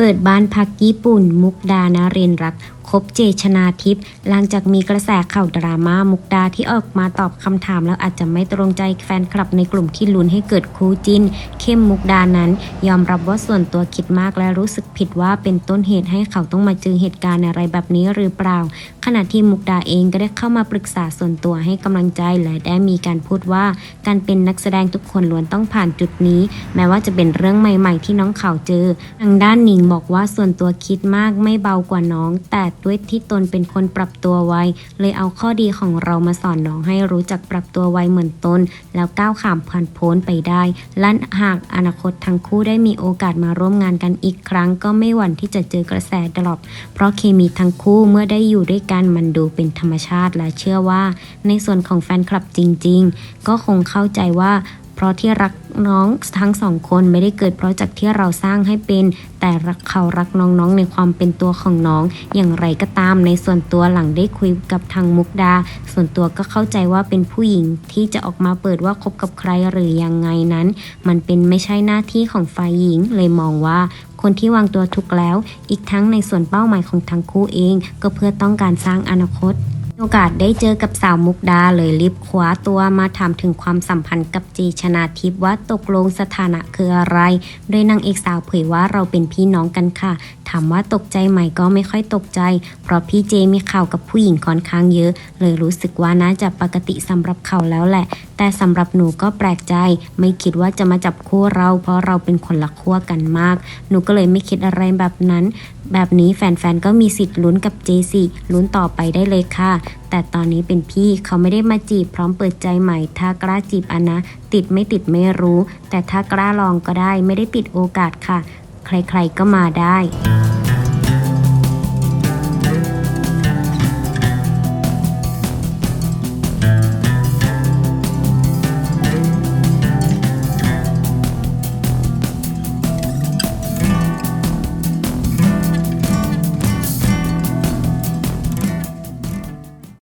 เปิดบ้านพักญี่ปุ่น มุกดานาเรนรัก คบเจชนาทิพย์หลังจากมีกระแสข่าวดราม่ามุกดาที่ออกมาตอบคำถามแล้วอาจจะไม่ตรงใจแฟนคลับในกลุ่มที่ลุ้นให้เกิดคู่จิ้น เข้มมุกดานั้น ยอมรับว่าส่วนตัวคิดมากและรู้สึกผิดว่าเป็นต้นเหตุให้เขาต้องมาเจอเหตุการณ์อะไรแบบนี้หรือเปล่า ขณะที่มุกดาเองก็ได้เข้ามาปรึกษาส่วนตัวให้กำลังใจและได้มีการพูดว่า การเป็นนักแสดงทุกคนล้วนต้องผ่านจุดนี้ แม้ว่าจะเป็นเรื่องใหม่ ๆ ที่น้องเขาเจอทางด้านหนิงบอกว่าส่วนตัวคิดมากไม่เบากว่าน้อง แต่ด้วยที่ตนเป็นคนปรับตัวไว เลยเอาข้อดีของเรามาสอนน้องให้รู้จักปรับตัวไวเหมือนตน แล้วก้าวข้ามผ่านพ้นไปได้และหากอนาคตทั้งคู่ได้มีโอกาสมาร่วมงานกันอีกครั้ง ก็ไม่หวั่นที่จะเจอกระแสดรอปเพราะเคมีทั้งคู่เมื่อได้อยู่ด้วยกันมันดูเป็นธรรมชาติและเชื่อว่า ในส่วนของแฟนคลับจริง ๆ ก็คงเข้าใจว่า เพราะที่รักน้องทั้งสองคนไม่ได้เกิดเพราะจากที่เราสร้างให้เป็น แต่รักเขารักน้องๆในความเป็นตัวของน้อง อย่างไรก็ตามในส่วนตัวหลังได้คุยกับทางมุกดา ส่วนตัวก็เข้าใจว่าเป็นผู้หญิงที่จะออกมาเปิดว่าคบกับใครหรือยังไงนั้น มันเป็นไม่ใช่หน้าที่ของฝ่ายหญิงเลยมองว่าคนที่วางตัวถูกแล้ว อีกทั้งในส่วนเป้าหมายของทั้งคู่เอง ก็เพื่อต้องการสร้างอนาคต โอกาสได้เจอกับสาวมุกดาเลยรีบคว้าตัวมาถามถึงความสัมพันธ์กับจีชนาทิพย์ว่าตกลงสถานะคืออะไร โดยนางเอกสาวเผยว่าเราเป็นพี่น้องกันค่ะ ถามว่าตกใจไหมก็ไม่ค่อยตกใจ เพราะพี่เจมีข่าวกับผู้หญิงค่อนข้างเยอะ เลยรู้สึกว่าน่าจะปกติสำหรับเขาแล้วแหละ แต่สำหรับหนูก็แปลกใจ ไม่คิดว่าจะมาจับคู่เรา เพราะเราเป็นคนละขั้วกันมาก หนูก็เลยไม่คิดอะไรแบบนั้น แบบนี้แฟนๆ ก็มีสิทธิ์ลุ้นกับเจสิลุ้นต่อไปได้เลยค่ะ แต่ตอนนี้เป็นพี่เขาไม่ได้มาจีบพร้อมเปิดใจใหม่ ถ้ากล้าจีบอนะ ติดไม่ติดไม่รู้ แต่ถ้ากล้าลองก็ได้ไม่ได้ปิดโอกาสค่ะ ใครๆก็มาได้